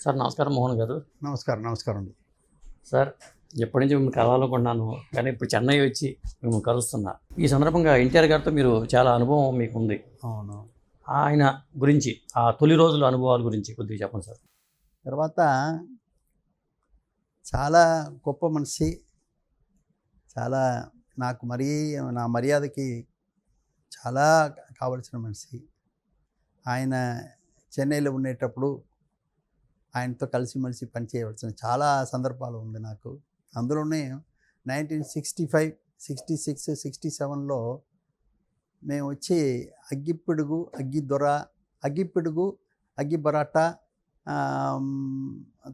Sir నమస్కారం మోహన్ గారు. నమస్కారం నమస్కారం అండి. సార్ ఎప్పటి నుంచి మిమ్మల్ని కలవాలనుకుంటున్నాను కానీ ఇప్పుడు చెన్నై వచ్చి మిమ్మల్ని కలుస్తున్నా. ఈ సందర్భంగా ఎన్టీఆర్ గారితో మీరు చాలా అనుభవం మీకు ఉంది అవును. ఆయన గురించి ఆ తొలి రోజుల అనుభవాల గురించి కొద్దిగా చెప్పండి సార్. తర్వాత చాలా గొప్ప మనిషి చాలా నాకు మరీ నా మర్యాదకి చాలా కావలసిన మనిషి. ఆయన చెన్నైలో ఉండేటప్పుడు ఆయనతో కలిసిమెలిసి పనిచేయవలసిన చాలా సందర్భాలు ఉంది నాకు. అందులోనే nineteen sixty five sixty six sixty సెవెన్లో మేము వచ్చి అగ్గిపిడుగు అగ్గి దొర అగ్గిపిడుగు అగ్గి బరాటా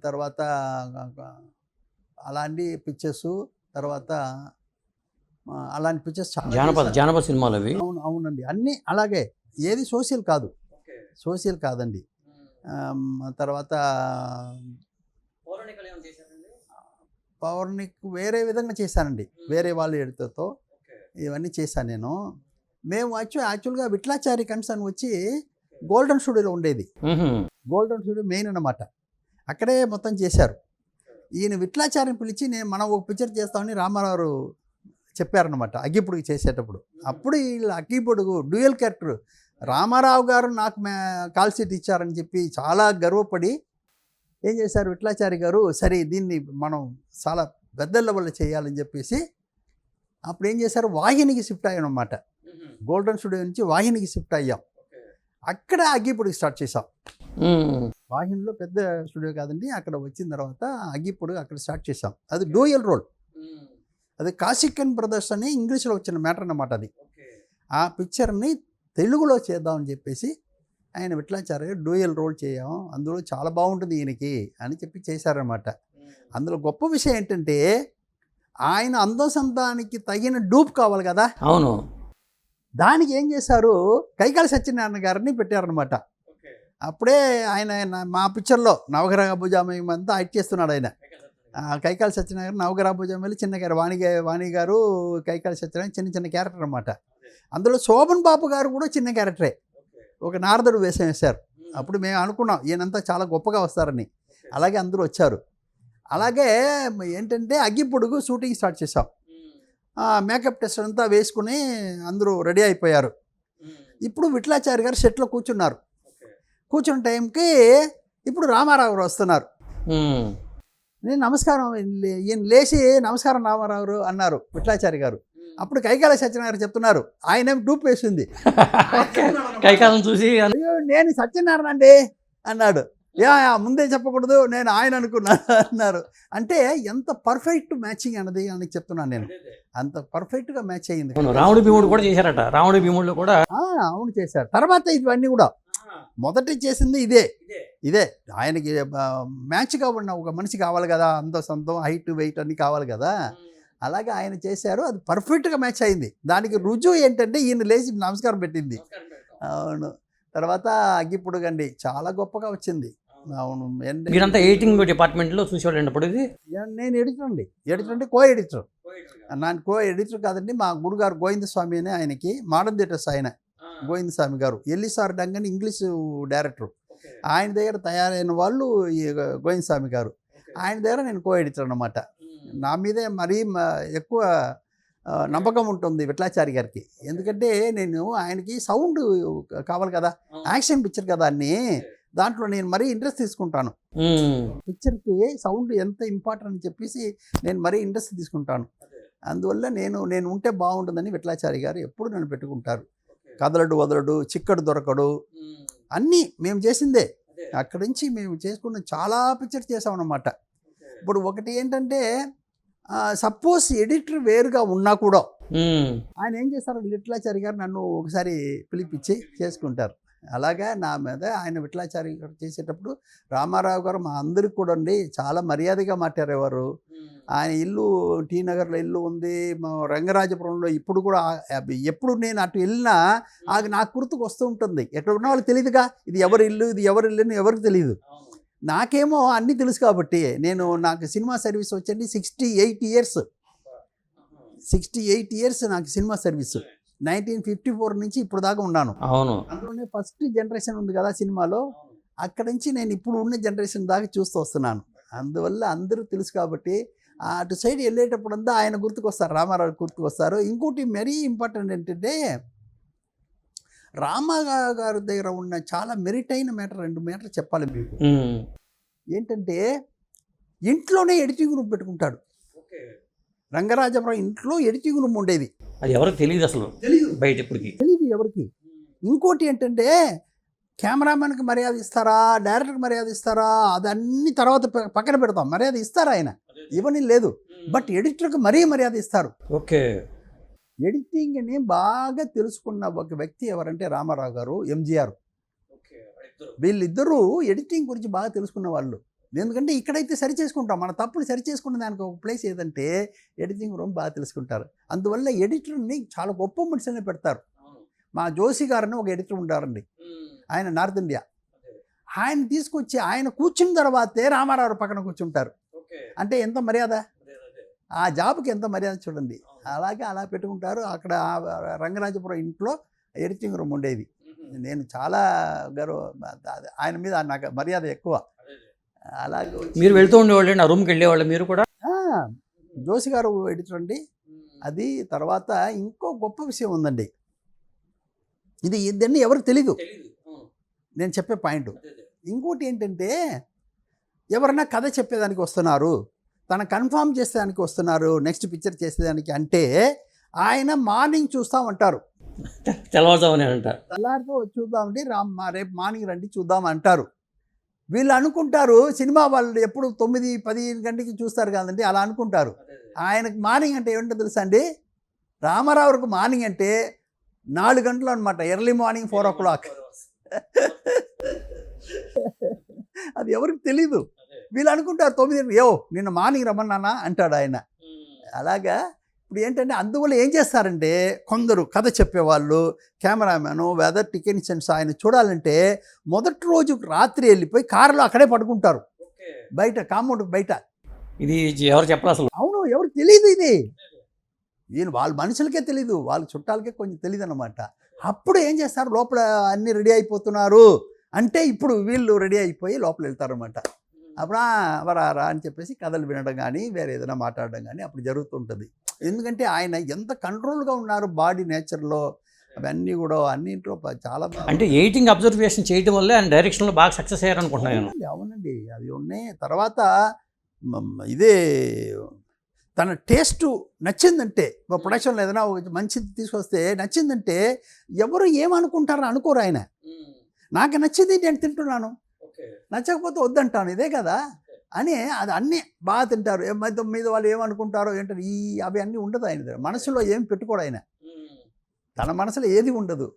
తర్వాత అలాంటి పిక్చర్స్ తర్వాత అలాంటి పిక్చర్స్ చాలా జానపద. జానపద సినిమాలు అవి? అవును అవునండి. అన్నీ అలాగే. ఏది సోషల్ కాదు. సోషల్ కాదండి. తర్వాత పవర్ని వేరే విధంగా చేశానండి. వేరే వాళ్ళ ఎడితతో ఇవన్నీ చేశాను నేను. మేము యాక్చువల్ యాక్చువల్గా విట్లాచారి కన్సర్న్ వచ్చి గోల్డెన్ స్టూడియోలో ఉండేది. గోల్డెన్ స్టూడియో మెయిన్ అన్నమాట. అక్కడే మొత్తం చేశారు. ఈయన విట్లాచారిని పిలిచి నేను మనం ఒక పిక్చర్ చేస్తామని రామారావు చెప్పారనమాట అగ్గిపుడుగు చేసేటప్పుడు. అప్పుడు వీళ్ళు అగ్గిపుడుగు డ్యూయల్ క్యారెక్టర్ రామారావు గారు నాకు మే కాల్ సీట్ ఇచ్చారని చెప్పి చాలా గర్వపడి ఏం చేశారు విట్లాచారి గారు సరే దీన్ని మనం చాలా పెద్ద లెవెల్లో చేయాలని చెప్పేసి అప్పుడు ఏం చేశారు? వాహినికి షిఫ్ట్ అయ్యాం అన్నమాట గోల్డెన్ స్టూడియో నుంచి వాహినికి షిఫ్ట్ అయ్యాం. అక్కడ అగ్గిపుడుగు స్టార్ట్ చేసాం. వాహినిలో పెద్ద స్టూడియో కాదండి అక్కడ వచ్చిన తర్వాత అగ్గిపుడు అక్కడ స్టార్ట్ చేసాం అది డూయల్ రోల్. అది కాశికన్ బ్రదర్స్ అని ఇంగ్లీష్లో వచ్చిన మ్యాటర్ అన్నమాట అది. ఆ పిక్చర్ని తెలుగులో చేద్దామని చెప్పేసి ఆయన విట్లాచార్య గారు డూయల్ రోల్ చేయం. అందులో చాలా బాగుంటుంది ఈయనకి అని చెప్పి చేశారనమాట అందులో గొప్ప విషయం ఏంటంటే ఆయన అందసంతానికి తగిన డూప్ కావాలి కదా? అవును. దానికి ఏం చేశారు? కైకాల సత్యనారాయణ గారిని పెట్టారనమాట అప్పుడే ఆయన మా పిక్చర్లో నవగ్రహ భుజామయం అంతా యాక్ట్ చేస్తున్నాడు ఆయన. కైకాల సత్యనారాయణ నవగ్రహ భుజామల్లి చిన్న గారు వాణి వాణి గారు కైకాల సత్యనారాయణ చిన్న చిన్న క్యారెక్టర్ అనమాట అందులో శోభన్ బాబు గారు కూడా చిన్న క్యారెక్టరే. ఒక నారదుడు వేషం వేశారు. అప్పుడు మేము అనుకున్నాం ఈయనంతా చాలా గొప్పగా వస్తారని. అలాగే అందరూ వచ్చారు. అలాగే ఏంటంటే అగ్గిపొడుగు షూటింగ్ స్టార్ట్ చేసాం మేకప్ టెస్ట్ అంతా వేసుకుని అందరూ రెడీ అయిపోయారు. ఇప్పుడు విట్లాచారి గారు సెట్లో కూర్చున్నారు. కూర్చున్న టైంకి ఇప్పుడు రామారావు గారు వస్తున్నారు. నేను నమస్కారం ఈయన లేచి నమస్కారం రామారావు అన్నారు విట్లాచారి గారు. అప్పుడు కైకాల సత్యనారాయణ చెప్తున్నారు ఆయన డూప్ వేసింది. కైకాలం చూసి అయ్యో నేను సత్యనారాయణ అండి అన్నాడు. యా ముందే చెప్పకూడదు నేను ఆయన అనుకున్నాను అన్నారు. అంటే ఎంత పర్ఫెక్ట్ మ్యాచింగ్ అన్నది అని చెప్తున్నాను నేను. అంత పర్ఫెక్ట్గా మ్యాచ్ అయ్యింది. రాముడి భీముడు కూడా చేశారట. రాముడి భీముడిలో కూడా అవును చేశారు. తర్వాత ఇవన్నీ కూడా మొదటి చేసింది ఇదే. ఇదే. ఆయనకి ఆ, మ్యాచ్గా ఉన్న ఒక మనిషి కావాలి కదా అంత సొంతం హైట్ వెయిట్ అన్నీ కావాలి కదా. అలాగే ఆయన చేశారు. అది పర్ఫెక్ట్గా మ్యాచ్ అయింది. దానికి రుజువు ఏంటంటే ఈయన లేచి నమస్కారం పెట్టింది. అవును. తర్వాత అగ్గిపుడుగండి. చాలా గొప్పగా వచ్చింది. అవును. మీరంతా ఎడిటింగ్ డిపార్ట్మెంట్లో చూసేవాళ్ళు అప్పుడు ఇది నేను ఎడిటర్ అండి. ఎడిటర్ అంటే కో ఎడిటర్ నా కో ఎడిటర్ కాదండి. మా గురుగారు గోవింద స్వామి అని ఆయనకి మోడర్న్ థియేటర్స్ ఆయన Govinda Swami garu. Ellis R Dungan English director. ఆయన దగ్గర తయారైన వాళ్ళు ఈ గోవింద స్వామి గారు. ఆయన దగ్గర నేను కో ఎడిటర్ అనమాట నా మీదే మరీ ఎక్కువ నమ్మకం ఉంటుంది విట్లాచారి గారికి. ఎందుకంటే నేను ఆయనకి సౌండ్ కావాలి కదా. యాక్షన్ పిక్చర్ కదా అన్ని. దాంట్లో నేను మరీ ఇంట్రెస్ట్ తీసుకుంటాను. పిక్చర్కి సౌండ్ ఎంత ఇంపార్టెంట్ అని చెప్పేసి నేను మరీ ఇంట్రెస్ట్ తీసుకుంటాను. అందువల్ల నేను నేను ఉంటే బాగుంటుందని విట్లాచారి గారు ఎప్పుడు నన్ను పెట్టుకుంటారు. కదలడు వదలడు చిక్కడు దొరకడు అన్నీ మేము చేసిందే. అక్కడి నుంచి మేము చేసుకున్న చాలా పిక్చర్స్ చేసాం అన్నమాట ఇప్పుడు ఒకటి ఏంటంటే సపోజ్ ఎడిటర్ వేరుగా ఉన్నా కూడా. ఆయన ఏం చేస్తారు? విట్లాచారి గారు నన్ను ఒకసారి పిలిపించి చేసుకుంటారు. అలాగా నా మీద ఆయన విట్లాచారి గారు చేసేటప్పుడు రామారావు గారు మా అందరికి కూడా అండి చాలా మర్యాదగా మాట్లాడేవారు ఆయన ఇల్లు టీ నగర్లో ఇల్లు ఉంది మా రంగరాజపురంలో ఇప్పుడు కూడా ఎప్పుడు నేను అటు వెళ్ళినా అది నాకు గుర్తుకు వస్తూ ఉంటుంది. ఎక్కడ ఉన్న వాళ్ళకి తెలియదుగా ఇది ఎవరి ఇల్లు ఇది ఎవరి ఇల్లు ఎవరికి తెలియదు నాకేమో అన్నీ తెలుసు కాబట్టి నేను నాకు సినిమా సర్వీస్ వచ్చండి sixty eight years sixty eight years నాకు cinema service. Nineteen fifty four నుంచి ఇప్పుడు దాకా ఉన్నాను. అవును. అందులోనే ఫస్ట్ జనరేషన్ ఉంది కదా సినిమాలో. అక్కడి నుంచి నేను ఇప్పుడు ఉన్న జనరేషన్ దాకా చూస్తూ వస్తున్నాను. అందువల్ల అందరూ తెలుసు కాబట్టి అటు సైడ్ వెళ్ళేటప్పుడు అంతా ఆయన గుర్తుకొస్తారు రామారావు గుర్తుకొస్తారు. ఇంకోటి మరీ ఇంపార్టెంట్ ఏంటంటే రామారావు గారి దగ్గర ఉన్న చాలా మెరిట్ అయిన మ్యాటర్ రెండు మ్యాటర్ చెప్పాలి మీకు. ఏంటంటే ఇంట్లోనే ఎడిటింగ్ రూమ్ పెట్టుకుంటాడు. రంగరాజపురం ఇంట్లో ఎడిటింగ్ రూమ్ ఉండేది. అది ఎవరికి తెలియదు అసలు? తెలియదు బయట ఇప్పటికి తెలియదు ఎవరికి? ఇంకోటి ఏంటంటే కెమెరామెన్కి మర్యాద ఇస్తారా డైరెక్టర్కి మర్యాద ఇస్తారా అదన్నీ తర్వాత ప- పక్కన పెడతాం. మర్యాద ఇస్తారా ఆయన? ఇవన్నీ లేదు. బట్ ఎడిటర్కి మరీ మర్యాద ఇస్తారు. ఓకే. ఎడిటింగ్ని బాగా తెలుసుకున్న ఒక వ్యక్తి ఎవరంటే రామారావు గారు ఎంజీఆర్. వీళ్ళిద్దరూ ఎడిటింగ్ గురించి బాగా తెలుసుకున్న వాళ్ళు. ఎందుకంటే ఇక్కడైతే సరి చేసుకుంటాం మన తప్పులు సరి చేసుకున్న దానికి ఒక ప్లేస్ ఏదంటే ఎడిటింగ్ రూమ్ బాగా తెలుసుకుంటారు. అందువల్ల ఎడిటర్ని చాలా గొప్ప మనిషిని పెడతారు. మా జోషి గారని ఒక ఎడిటర్ ఉంటారండి ఆయన నార్త్ ఇండియా. ఆయన తీసుకొచ్చి ఆయన కూర్చున్న తర్వాతే రామారావు పక్కన కూర్చుంటారు. అంటే ఎంత మర్యాద? ఆ జాబ్కి ఎంత మర్యాద చూడండి. అలాగే అలా పెట్టుకుంటారు. అక్కడ రంగరాజపురం ఇంట్లో ఎడిటింగ్ రూమ్ ఉండేది. నేను చాలా గర్వ ఆయన మీద నాకు మర్యాద ఎక్కువ. అలాగే మీరు వెళ్తూ ఉండేవాళ్ళు ఆ రూమ్కి వెళ్ళేవాళ్ళు మీరు కూడా? ఆ, జోషి గారు ఎడిటర్ అండి అది తర్వాత ఇంకో గొప్ప విషయం ఉందండి. ఇది ఇదన్నీ ఎవరికి తెలీదు. నేను చెప్పే పాయింట్. ఇంకోటి ఏంటంటే ఎవరైనా కథ చెప్పేదానికి వస్తున్నారు. తన కన్ఫామ్ చేసేదానికి వస్తున్నారు నెక్స్ట్ పిక్చర్ చేసేదానికి అంటే ఆయన మార్నింగ్ చూస్తామంటారు తెల్లవారుజామని అంట తెల్లారితో చూద్దామండి రామ్ రేపు మార్నింగ్ రండి చూద్దాం అంటారు. వీళ్ళు అనుకుంటారు సినిమా వాళ్ళు ఎప్పుడు తొమ్మిది పది గంటకి చూస్తారు కదండి అలా అనుకుంటారు. ఆయనకు మార్నింగ్ అంటే ఏంటో తెలుసా అండి? రామారావుకు మార్నింగ్ అంటే నాలుగు గంటలు అనమాట ఎర్లీ మార్నింగ్ ఫోర్ ఓ క్లాక్. అది ఎవరికి తెలీదు. వీళ్ళు అనుకుంటారు తొమ్మిది యో నిన్న మార్నింగ్ రమ్మన్నానా అంటాడు ఆయన. అలాగా ఇప్పుడు ఏంటంటే అందువల్ల ఏం చేస్తారంటే కొందరు కథ చెప్పేవాళ్ళు కెమెరామెన్ వెదర్ టెక్నీషియన్స్ ఆయన చూడాలంటే మొదటి రోజు రాత్రి వెళ్ళిపోయి కారులో అక్కడే పడుకుంటారు. బయట కాంపౌండ్ బయట. ఇది ఎవరు చెప్పరు అసలు. అవును ఎవరికి తెలియదు ఇది. ఈయన వాళ్ళ మనుషులకే తెలీదు వాళ్ళ చుట్టాలకే కొంచెం తెలియదు అనమాట అప్పుడు ఏం చేస్తారు? లోపల అన్ని రెడీ అయిపోతున్నారు. అంటే ఇప్పుడు వీళ్ళు రెడీ అయిపోయి లోపల వెళ్తారనమాట అప్పుడు "ఆ, వరా రా అని చెప్పేసి కథలు వినడం కానీ వేరే ఏదైనా మాట్లాడడం కానీ అప్పుడు జరుగుతుంటుంది. ఎందుకంటే ఆయన ఎంత కంట్రోల్గా ఉన్నారు బాడీ నేచర్లో అవన్నీ కూడా అన్నింటిలో చాలా బాగా- అంటే ఎయిటింగ్ అబ్జర్వేషన్ చేయడం వల్లే ఆయన డైరెక్షన్లో బాగా సక్సెస్ అయ్యారు అనుకుంటున్నాను నేను. అవునండి అది ఉన్నాయి. తర్వాత ఇదే తన టేస్ట్ నచ్చిందంటే ఒక ప్రొడక్షన్లో ఏదైనా మంచిది తీసుకొస్తే నచ్చిందంటే ఎవరు ఏమనుకుంటారో అనుకోరు ఆయన. నాకు నచ్చింది నేను తింటున్నాను. నచ్చకపోతే వద్దంటాను ఇదే కదా? అని అది అన్నీ బాగా తింటారు. ఏ- మీద మీద వాళ్ళు ఏమనుకుంటారో ఏంటని ఈ అవి అన్నీ ఉండదు ఆయన మనసులో ఏం పెట్టుకోడు ఆయన. తన మనసులో ఏది ఉండదు.